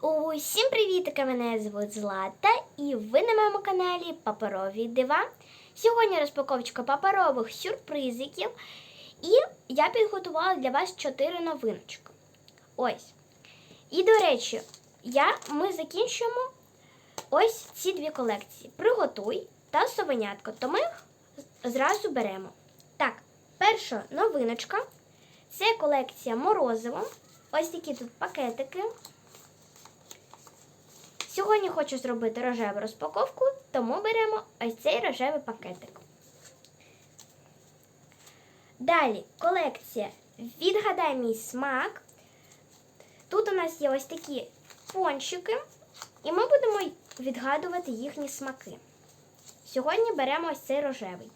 Усім привітки! Мене звуть Злата і ви на моєму каналі Паперові Дива. Сьогодні розпаковочка паперових сюрпризиків. І я підготувала для вас 4 новиночки. Ось. І, до речі, я, ми закінчуємо ось ці дві колекції: Приготуй та совенятко. То ми їх зразу беремо. Так, перша новиночка це колекція морозиво. Ось такі тут пакетики. Сьогодні хочу зробити рожеву розпаковку, тому беремо ось цей рожевий пакетик. Далі колекція Відгадай мій смак. Тут у нас є ось такі пончики, і ми будемо відгадувати їхні смаки. Сьогодні беремо ось цей рожевий.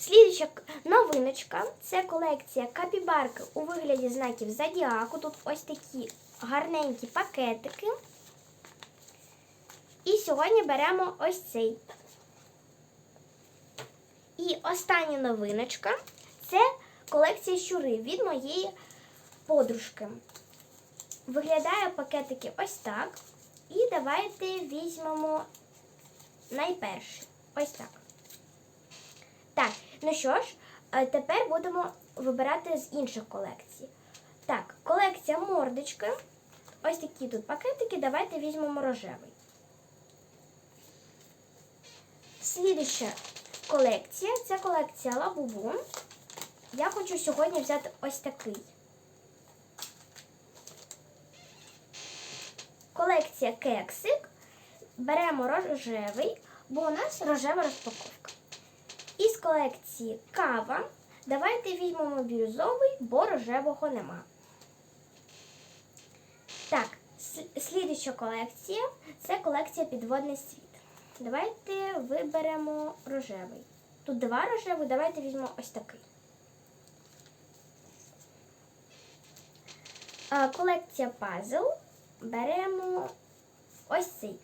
Слідча новиночка це колекція капібарки у вигляді знаків зодіаку. Тут ось такі гарненькі пакетики. І сьогодні беремо ось цей. І остання новиночка це колекція щури від моєї подружки. Виглядає пакетики ось так. І давайте візьмемо найперший. Ось так. Так, ну що ж, тепер будемо вибирати з інших колекцій. Так, колекція мордочки. Ось такі тут пакетики. Давайте візьмемо рожевий. Слідуща колекція це колекція лабубу. Я хочу сьогодні взяти ось такий. Колекція кексик. Беремо рожевий, бо у нас рожева розпаковка. Із колекції кава. Давайте візьмемо бірюзовий, бо рожевого нема. Так, слідуща колекція це колекція Підводний світ. Давайте виберемо рожевий. Тут два рожеві, давайте візьмемо ось такий. Колекція пазл. Беремо ось цей.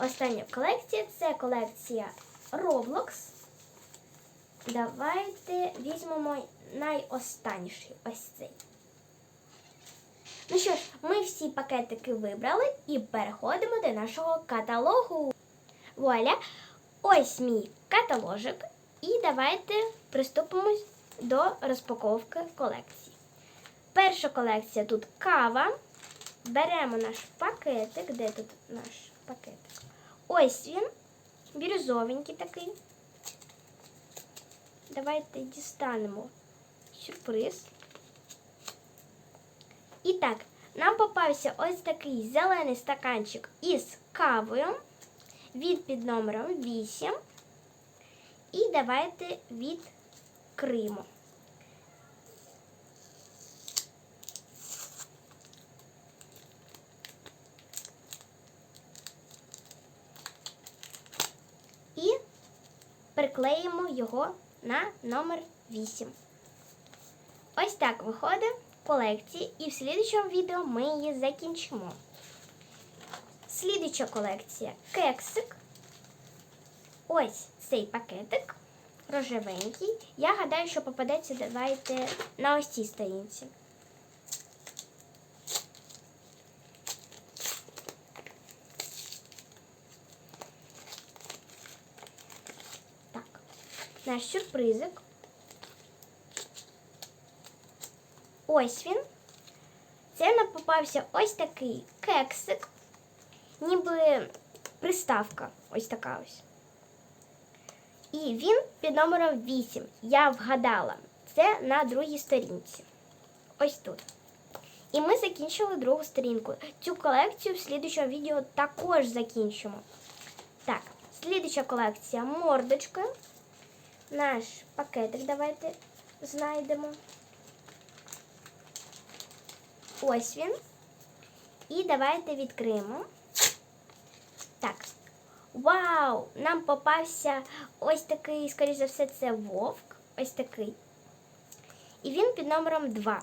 Остання колекція це колекція Roblox. Давайте візьмемо найостанніший ось цей. Ну що ж, ми всі пакетики вибрали і переходимо до нашого каталогу. Вуаля! Ось мій каталожик. І давайте приступимо до розпаковки колекції. Перша колекція тут кава. Беремо наш пакетик. Де тут наш пакетик? Ось він, бірюзовенький такий. Давайте дістанемо сюрприз. І так, нам попався ось такий зелений стаканчик із кавою від під номером 8. І давайте відкриємо. І приклеїмо його на номер 8. Ось так виходить колекції, і в слідчому відео ми її закінчимо. Слідуча колекція кексик. Ось цей пакетик рожевенький. Я гадаю, що попадеться давайте на ось цій сторінці. Наш сюрпризик. Ось він. Це нам попався ось такий кексик, ніби приставка. Ось така ось. І він під номером 8. Я вгадала. Це на другій сторінці. Ось тут. І ми закінчили другу сторінку. Цю колекцію в слідчому відео також закінчимо. Так, слідча колекція мордочка. Наш пакетик давайте знайдемо. Ось він. І давайте відкриємо. Так. Вау! Нам попався ось такий, скоріш за все, це вовк. Ось такий. І він під номером 2.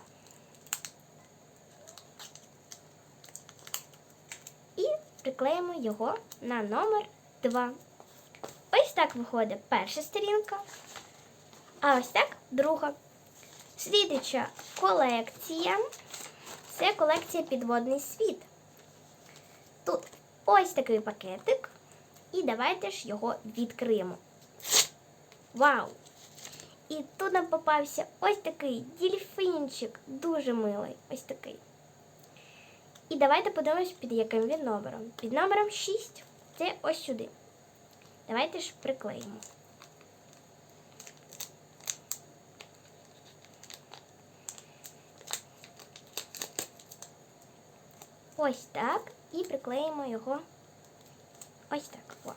І приклеїмо його на номер 2. Ось так виходить перша сторінка. А ось так друга. Слідуча колекція. Це колекція Підводний світ. Тут ось такий пакетик. І давайте ж його відкриємо. Вау! І тут нам попався ось такий дільфінчик, дуже милий. Ось такий. І давайте подивимось, під яким він номером. Під номером 6. Це ось сюди. Давайте ж приклеїмо. Ось так. І приклеїмо його ось так. О.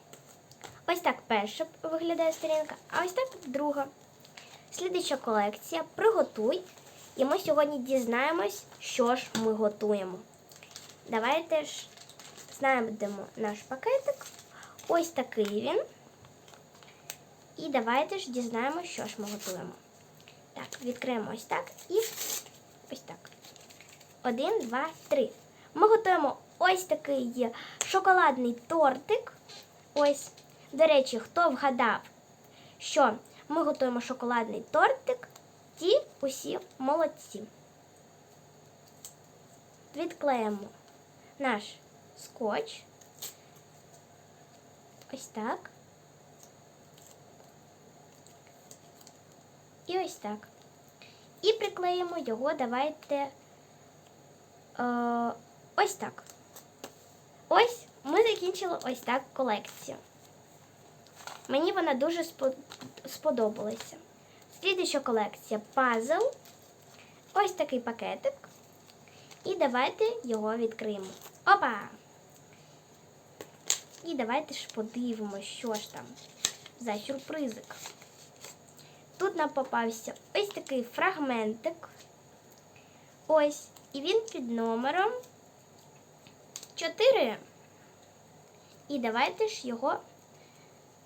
Ось так перша виглядає сторінка, а ось так друга. Слідуюча колекція Приготуй. І ми сьогодні дізнаємось, що ж ми готуємо. Давайте ж знайдемо наш пакетик. Ось такий він. І давайте ж дізнаємось, що ж ми готуємо. Так, відкриємо ось так і ось так. Один, два, три. Ми готуємо ось такий шоколадний тортик. Ось. До речі, хто вгадав, що ми готуємо шоколадний тортик, ті усі молодці. Відклеїмо наш скотч. Ось так. І ось так. І приклеїмо його, давайте е, ось так. Ось ми закінчили ось так колекцію. Мені вона дуже сподобалася. Слідуюча колекція пазл. Ось такий пакетик. І давайте його відкриємо. Опа! І давайте ж подивимося, що ж там за сюрпризик. Тут нам попався ось такий фрагментик. Ось. І він під номером 4. І давайте ж його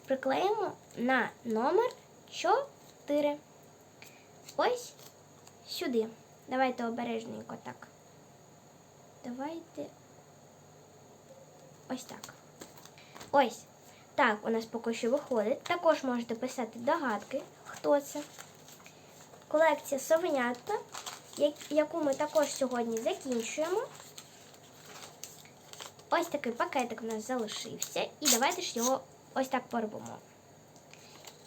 приклеїмо на номер 4. Ось сюди. Давайте обережненько так. Давайте ось так. Ось. Так, у нас поки що виходить. Також можете писати догадки, хто це. Колекція совенята, яку ми також сьогодні закінчуємо. Ось такий пакетик у нас залишився. І давайте ж його ось так порвемо.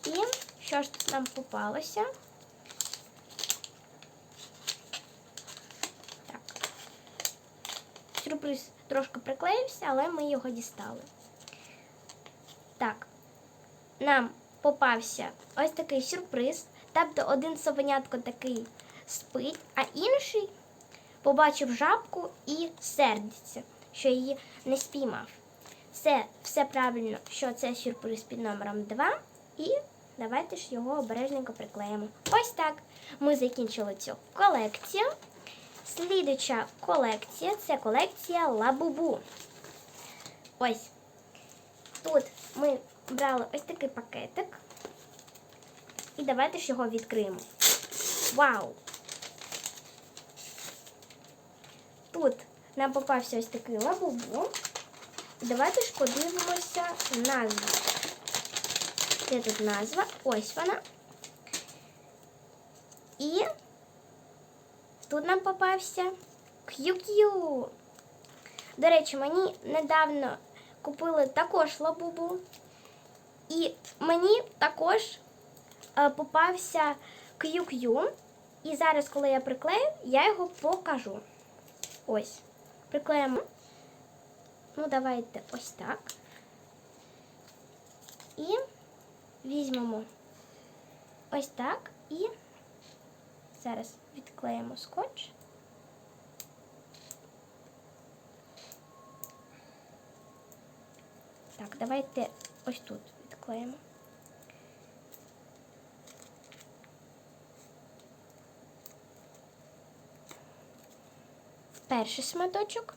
І що ж тут нам попалося? Так. Сюрприз трошки приклеївся, але ми його дістали. Так, нам попався ось такий сюрприз. Тобто один совенятко такий спить, а інший побачив жабку і сердиться, що її не спіймав. Це все правильно, що це сюрприз під номером 2. І давайте ж його обережненько приклеїмо. Ось так. Ми закінчили цю колекцію. Слідуча колекція це колекція Лабубу. Ось. Тут ми брали ось такий пакетик. І давайте ж його відкриємо. Вау! Тут нам попався ось такий лабубу. Давайте ж подивимося назву. Де тут назва? Ось вона. І тут нам попався QQ. До речі, мені недавно купили також лабубу. І мені також е, попався QQ. І зараз, коли я приклею, я його покажу. Ось. Приклеїмо. Ну, давайте ось так. І візьмемо ось так і зараз відклеїмо скотч. Так, давайте ось тут відклеїмо. Перший шматочок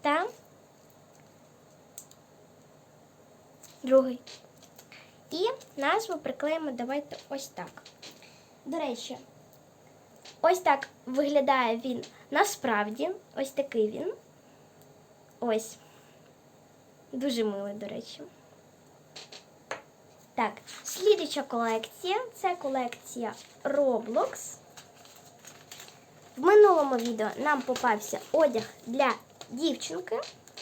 та другий. І назву приклеїмо давайте ось так. До речі, ось так виглядає він насправді. Ось такий він. Ось. Дуже милий, до речі. Так, слідуча колекція це колекція Roblox. В минулому відео нам попався одяг для дівчинки.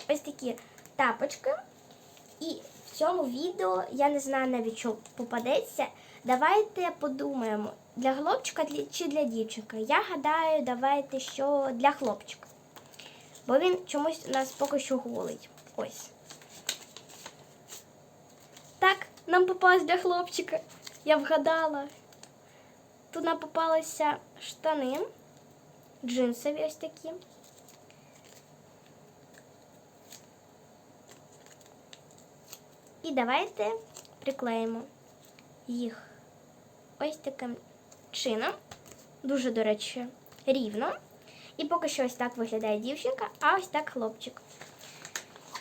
Ось такі тапочки. І в цьому відео я не знаю навіть, що попадеться. Давайте подумаємо, для хлопчика чи для дівчинки. Я гадаю, давайте що для хлопчика. Бо він чомусь у нас поки що голий. Ось. Так, нам попалось для хлопчика. Я вгадала. Тут нам попалися штани. Джинсові ось такі. І давайте приклеїмо їх ось таким чином. Дуже, до речі, рівно. І поки що ось так виглядає дівчинка, а ось так хлопчик.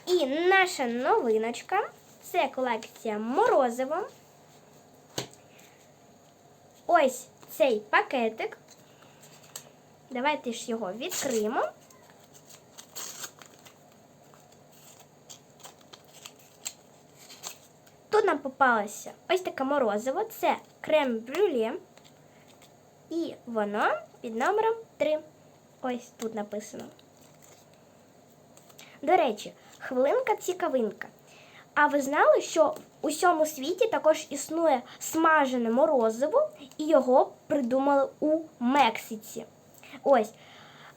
І наша новиночка це колекція морозиво. Ось цей пакетик. Давайте ж його відкриємо. Тут нам попалося ось таке морозиво. Це крем брюле. І воно під номером 3. Ось тут написано. До речі, хвилинка цікавинка. А ви знали, що в усьому світі також існує смажене морозиво, і його придумали у Мексиці. Ось.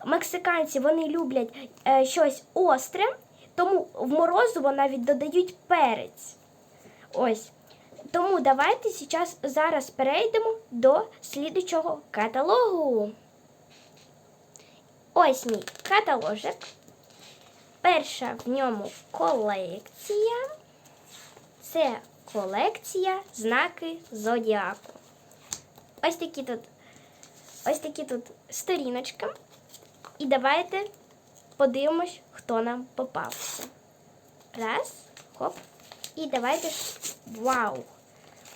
Мексиканці вони люблять е, щось остре, тому в морозиво навіть додають перець. Ось. Тому давайте зараз, зараз перейдемо до слідучого каталогу. Ось мій каталожик. Перша в ньому колекція. Це колекція знаки зодіаку. Ось такі тут, ось такі тут сторіночки. І давайте подивимось, хто нам попався. Раз, хоп. І давайте ж. Вау!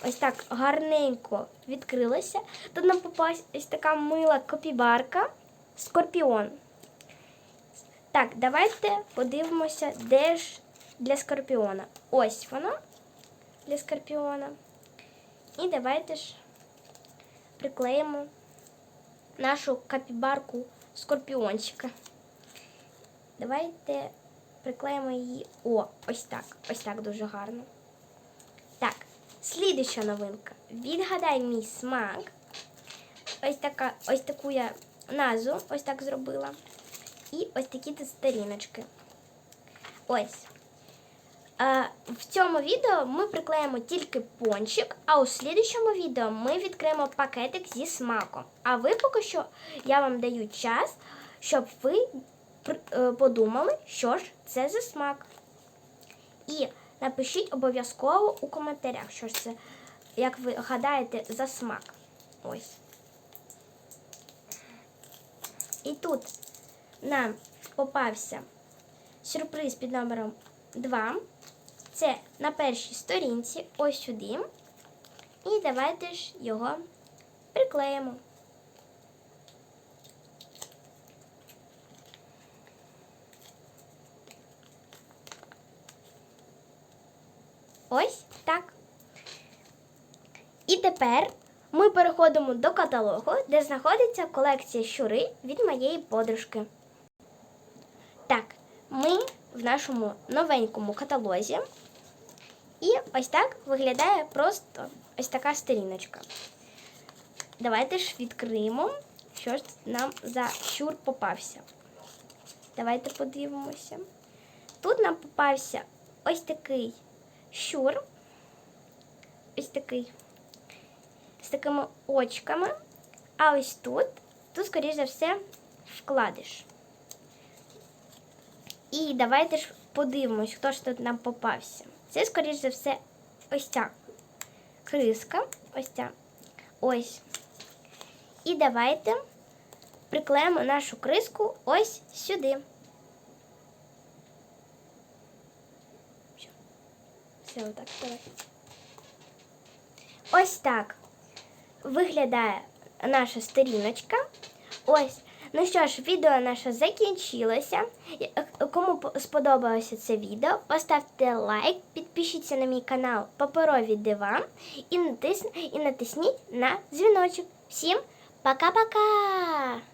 Ось так гарненько відкрилося. Тут нам попалась ось така мила копібарка. Скорпіон. Так, давайте подивимося, де ж для скорпіона. Ось воно для скорпіона. І давайте ж приклеїмо нашу капібарку скорпіончика. Давайте приклеїмо її. О, ось так. Ось так дуже гарно. Так, слідуща новинка. Відгадай мій смак. Ось така, ось таку я назву ось так зробила. І ось такі тут сторіночки. Ось. А, в цьому відео ми приклеїмо тільки пончик, а у слідчому відео ми відкриємо пакетик зі смаком. А ви поки що я вам даю час, щоб ви е, подумали, що ж це за смак. І напишіть обов'язково у коментарях, що ж це, як ви гадаєте, за смак. Ось. І тут нам попався сюрприз під номером 2. Це на першій сторінці, ось сюди. І давайте ж його приклеїмо. Ось так. І тепер ми переходимо до каталогу, де знаходиться колекція щури від моєї подружки. В нашому новенькому каталозі. І ось так виглядає просто ось така сторіночка. Давайте ж відкриємо, що ж нам за щур попався. Давайте подивимося. Тут нам попався ось такий щур. Ось такий. З такими очками. А ось тут, тут, скоріш за все, вкладиш. І давайте ж подивимось, хто ж тут нам попався. Це, скоріш за все, ось ця криска. Ось ця. Ось. І давайте приклеїмо нашу криску ось сюди. Все, отак, давай. Ось так виглядає наша сторіночка. Ось Ну що ж, відео наше закінчилося. Кому сподобалося це відео, поставте лайк, підпишіться на мій канал Паперові дива і натисніть на дзвіночок. Всім пока-пока!